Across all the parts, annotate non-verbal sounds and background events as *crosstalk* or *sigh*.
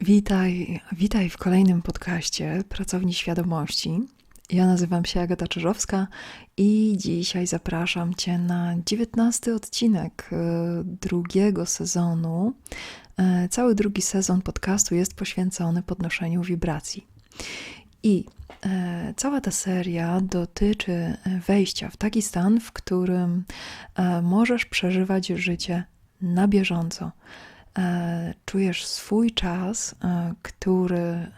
Witaj, witaj w kolejnym podcaście Pracowni Świadomości. Ja nazywam się Agata Czyżowska i dzisiaj zapraszam Cię na dziewiętnasty odcinek e, drugiego sezonu. E, cały drugi sezon podcastu jest poświęcony podnoszeniu wibracji. I e, cała ta seria dotyczy wejścia w taki stan, w którym możesz przeżywać życie na bieżąco czujesz swój czas, e, który e,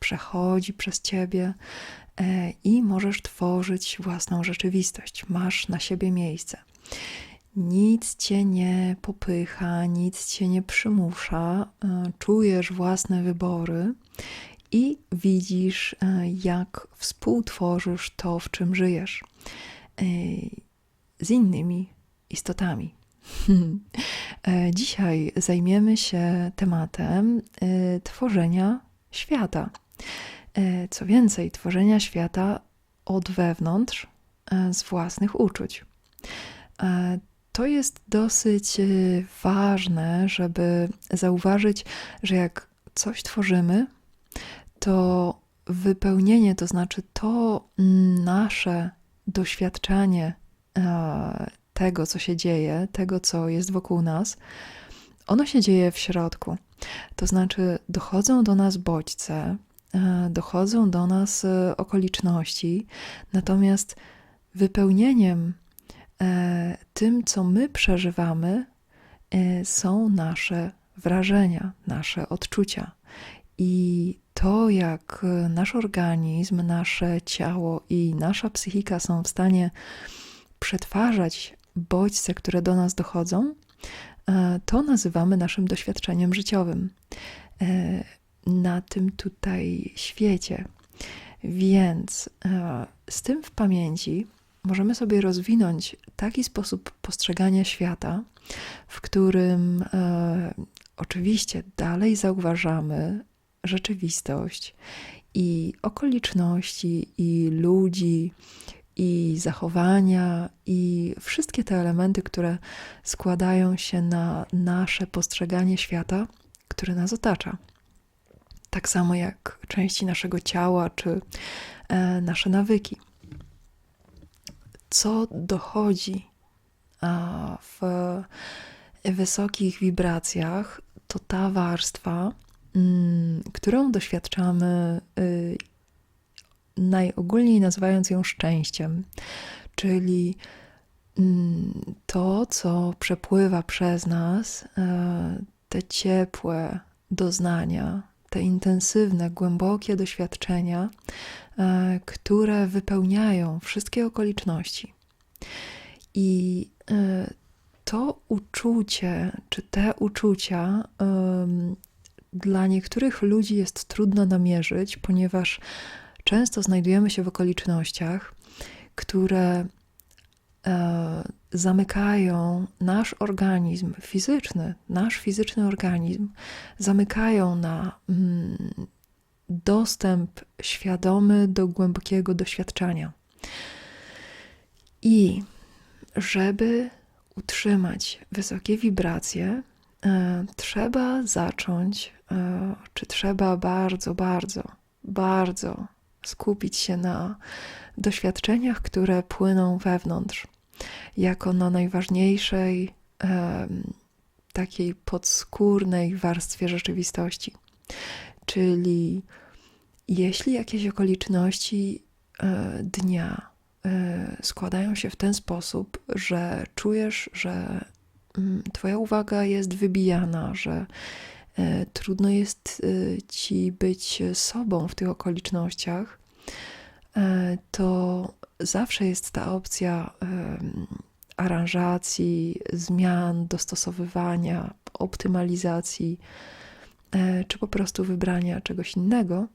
przechodzi przez ciebie i możesz tworzyć własną rzeczywistość. Masz na siebie miejsce. Nic cię nie popycha, nic cię nie przymusza, czujesz własne wybory i widzisz, jak współtworzysz to, w czym żyjesz z innymi istotami. *laughs* E, dzisiaj zajmiemy się tematem e, tworzenia świata. E, co więcej, tworzenia świata od wewnątrz, z własnych uczuć. To jest dosyć ważne, żeby zauważyć, że jak coś tworzymy, to wypełnienie, to znaczy to nasze doświadczanie tego, co się dzieje, tego, co jest wokół nas, ono się dzieje w środku. To znaczy, dochodzą do nas bodźce, e, dochodzą do nas e, okoliczności, natomiast wypełnieniem e, tym, co my przeżywamy, są nasze wrażenia, nasze odczucia. I to, jak nasz organizm, nasze ciało i nasza psychika są w stanie przetwarzać bodźce, które do nas dochodzą, e, to nazywamy naszym doświadczeniem życiowym e, na tym tutaj świecie. Więc e, z tym w pamięci możemy sobie rozwinąć taki sposób postrzegania świata, w którym oczywiście dalej zauważamy rzeczywistość i okoliczności, i ludzi, i zachowania, i wszystkie te elementy, które składają się na nasze postrzeganie świata, który nas otacza. Tak samo jak części naszego ciała czy e, nasze nawyki. Co dochodzi a, w wysokich wibracjach, to ta warstwa, mm, którą doświadczamy y, najogólniej nazywając ją szczęściem, czyli mm, to, co przepływa przez nas, e, te ciepłe doznania, te intensywne, głębokie doświadczenia, e, które wypełniają wszystkie okoliczności. I e, to uczucie, czy te uczucia dla niektórych ludzi jest trudno namierzyć, ponieważ często znajdujemy się w okolicznościach, które e, zamykają nasz organizm fizyczny, nasz fizyczny organizm, zamykają na mm, dostęp świadomy do głębokiego doświadczenia. I żeby utrzymać wysokie wibracje, e, trzeba zacząć, e, czy trzeba bardzo, bardzo, bardzo skupić się na doświadczeniach, które płyną wewnątrz, jako na najważniejszej, takiej podskórnej warstwie rzeczywistości. Czyli jeśli jakieś okoliczności e, dnia e, składają się w ten sposób, że czujesz, że mm, Twoja uwaga jest wybijana, że E, trudno jest e, ci być sobą w tych okolicznościach, e, to zawsze jest ta opcja aranżacji, zmian, dostosowywania, optymalizacji, czy po prostu wybrania czegoś innego.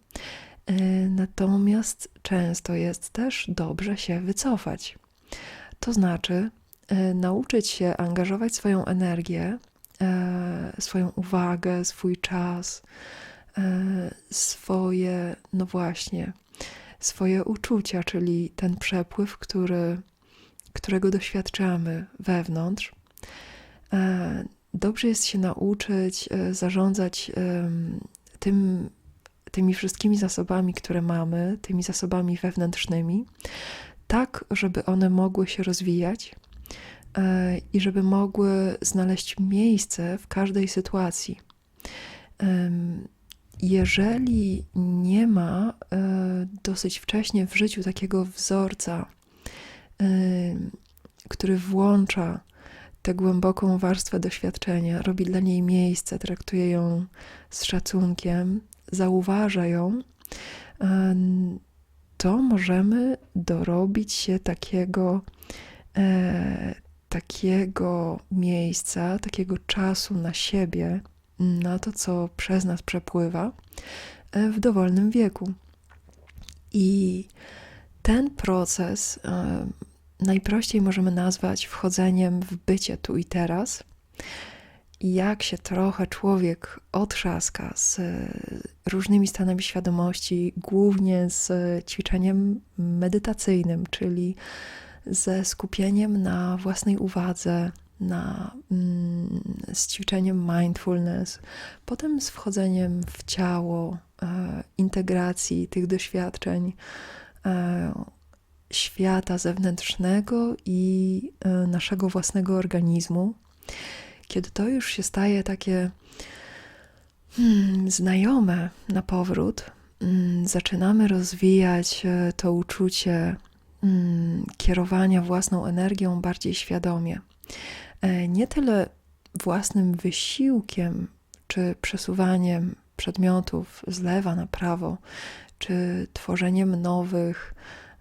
Natomiast często jest też dobrze się wycofać. To znaczy, nauczyć się angażować swoją energię E, swoją uwagę, swój czas, e, swoje, no właśnie, swoje uczucia, czyli ten przepływ, który, którego doświadczamy wewnątrz, e, dobrze jest się nauczyć e, zarządzać tym, tymi wszystkimi zasobami, które mamy, tymi zasobami wewnętrznymi, tak, żeby one mogły się rozwijać. e, i żeby mogły znaleźć miejsce w każdej sytuacji. Jeżeli nie ma e, dosyć wcześnie w życiu takiego wzorca, em, który włącza tę głęboką warstwę doświadczenia, robi dla niej miejsce, traktuje ją z szacunkiem, zauważa ją, em, to możemy dorobić się takiego, e, takiego miejsca, takiego czasu na siebie, na to, co przez nas przepływa e, w dowolnym wieku. I ten proces e, najprościej możemy nazwać wchodzeniem w bycie tu i teraz. Jak się trochę człowiek otrzaska z różnymi stanami świadomości, głównie z ćwiczeniem medytacyjnym, czyli ze skupieniem na własnej uwadze, na, mm, z ćwiczeniem mindfulness, potem z wchodzeniem w ciało, e, integracji tych doświadczeń e, świata zewnętrznego i e, naszego własnego organizmu. Kiedy to już się staje takie hmm, znajome na powrót, mm, zaczynamy rozwijać e, to uczucie mm, kierowania własną energią bardziej świadomie. E, Nie tyle własnym wysiłkiem czy przesuwaniem przedmiotów z lewa na prawo, czy tworzeniem nowych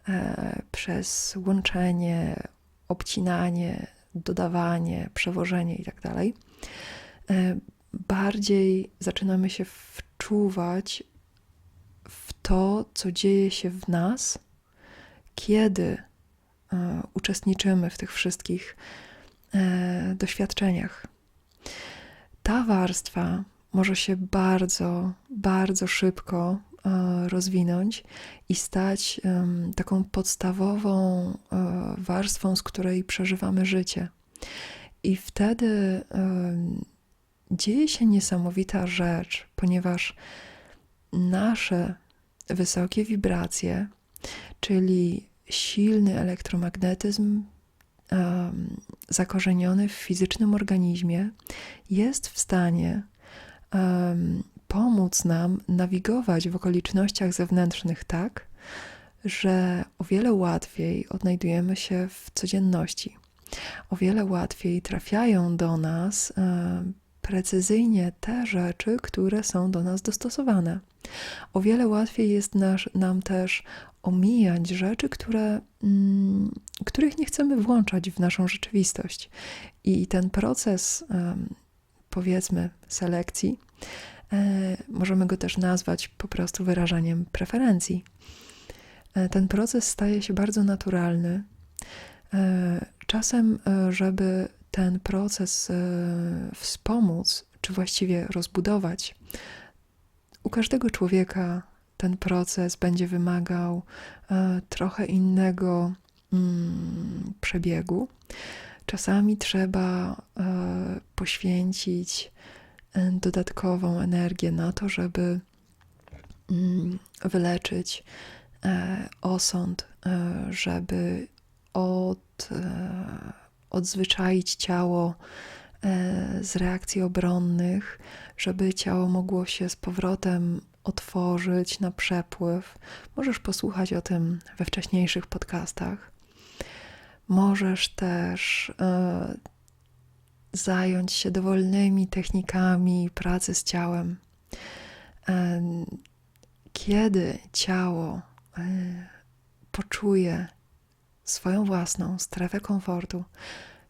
e, przez łączenie, obcinanie, dodawanie, przewożenie itd. E, Bardziej zaczynamy się wczuwać w to, co dzieje się w nas, kiedy e, uczestniczymy w tych wszystkich e, doświadczeniach. Ta warstwa może się bardzo, bardzo szybko e, rozwinąć i stać taką podstawową warstwą, z której przeżywamy życie. I wtedy dzieje się niesamowita rzecz, ponieważ nasze wysokie wibracje, czyli silny elektromagnetyzm em, zakorzeniony w fizycznym organizmie, jest w stanie em, pomóc nam nawigować w okolicznościach zewnętrznych tak, że o wiele łatwiej odnajdujemy się w codzienności. O wiele łatwiej trafiają do nas precyzyjnie te rzeczy, które są do nas dostosowane. O wiele łatwiej jest nasz, nam też omijać rzeczy, które, mm, których nie chcemy włączać w naszą rzeczywistość. I ten proces, powiedzmy, selekcji, e, możemy go też nazwać po prostu wyrażaniem preferencji. E, Ten proces staje się bardzo naturalny. E, Czasem, żeby ten proces wspomóc, czy właściwie rozbudować, u każdego człowieka ten proces będzie wymagał e, trochę innego mm, przebiegu. Czasami trzeba e, poświęcić e, dodatkową energię na to, żeby mm, wyleczyć osąd, żeby od, odzwyczaić ciało z reakcji obronnych, żeby ciało mogło się z powrotem otworzyć na przepływ. Możesz posłuchać o tym we wcześniejszych podcastach. Możesz też e, zająć się dowolnymi technikami pracy z ciałem. E, kiedy ciało e, poczuje swoją własną strefę komfortu,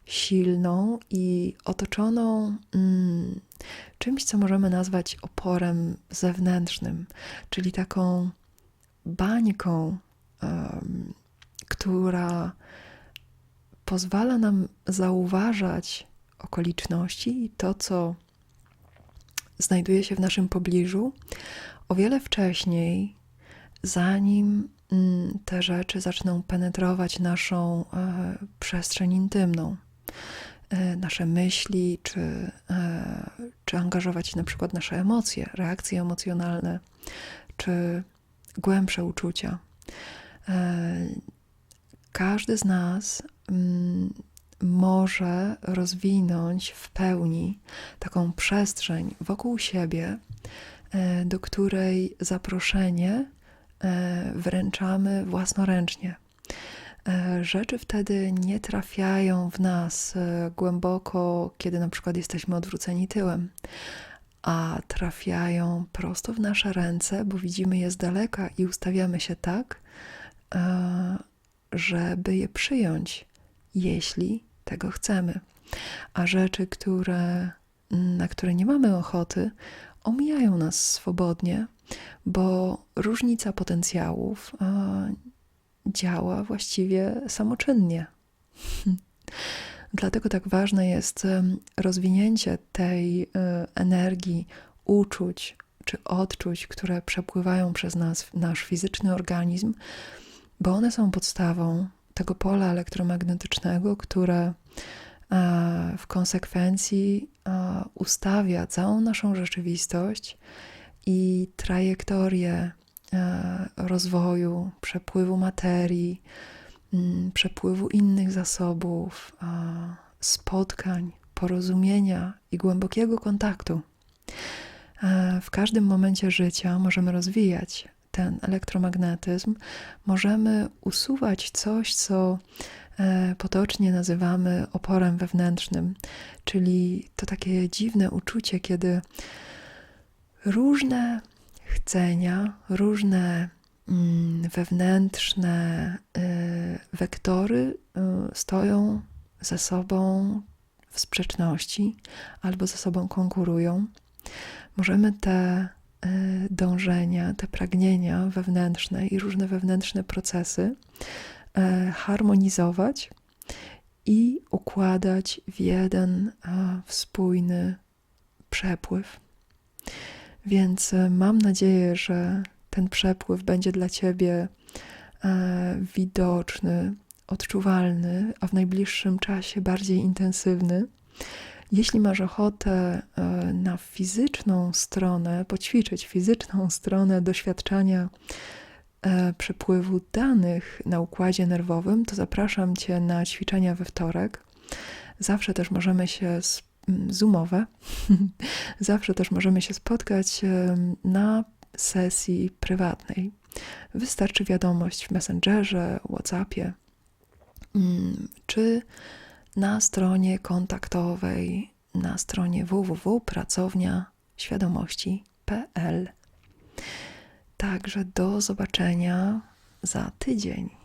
silną i otoczoną mm, czymś, co możemy nazwać oporem zewnętrznym, czyli taką bańką, em, która pozwala nam zauważać okoliczności i to, co znajduje się w naszym pobliżu, o wiele wcześniej, zanim mm, te rzeczy zaczną penetrować naszą e, przestrzeń intymną. E, nasze myśli, czy, e, czy angażować na przykład nasze emocje, reakcje emocjonalne, czy głębsze uczucia. E, Każdy z nas mm, może rozwinąć w pełni taką przestrzeń wokół siebie, do której zaproszenie wręczamy własnoręcznie. E, Rzeczy wtedy nie trafiają w nas e, głęboko, kiedy na przykład jesteśmy odwróceni tyłem, a trafiają prosto w nasze ręce, bo widzimy je z daleka i ustawiamy się tak, e, żeby je przyjąć, jeśli tego chcemy. A rzeczy, które, na które nie mamy ochoty, omijają nas swobodnie, bo różnica potencjałów działa właściwie samoczynnie. *laughs* Dlatego tak ważne jest rozwinięcie tej e, energii, uczuć czy odczuć, które przepływają przez nas, nasz fizyczny organizm, bo one są podstawą tego pola elektromagnetycznego, które w konsekwencji ustawia całą naszą rzeczywistość i trajektorię rozwoju, przepływu materii, mm, przepływu innych zasobów, e, spotkań, porozumienia i głębokiego kontaktu. E, W każdym momencie życia możemy rozwijać ten elektromagnetyzm, możemy usuwać coś, co e, potocznie nazywamy oporem wewnętrznym, czyli to takie dziwne uczucie, kiedy różne chcenia, różne mm, wewnętrzne y, wektory y, stoją ze sobą w sprzeczności albo ze sobą konkurują. Możemy te y, dążenia, te pragnienia wewnętrzne i różne wewnętrzne procesy y, harmonizować i układać w jeden spójny przepływ. Więc e, mam nadzieję, że ten przepływ będzie dla Ciebie e, widoczny, odczuwalny, a w najbliższym czasie bardziej intensywny. Jeśli masz ochotę e, na fizyczną stronę, poćwiczyć fizyczną stronę doświadczania przepływu danych na układzie nerwowym, to zapraszam Cię na ćwiczenia we wtorek. Zawsze też możemy się s- m, zoomowe, *laughs* zawsze też możemy się spotkać na sesji prywatnej. Wystarczy wiadomość w Messengerze, WhatsAppie, mm, czy na stronie kontaktowej, na stronie www.pracownia-świadomości.pl. Także do zobaczenia za tydzień.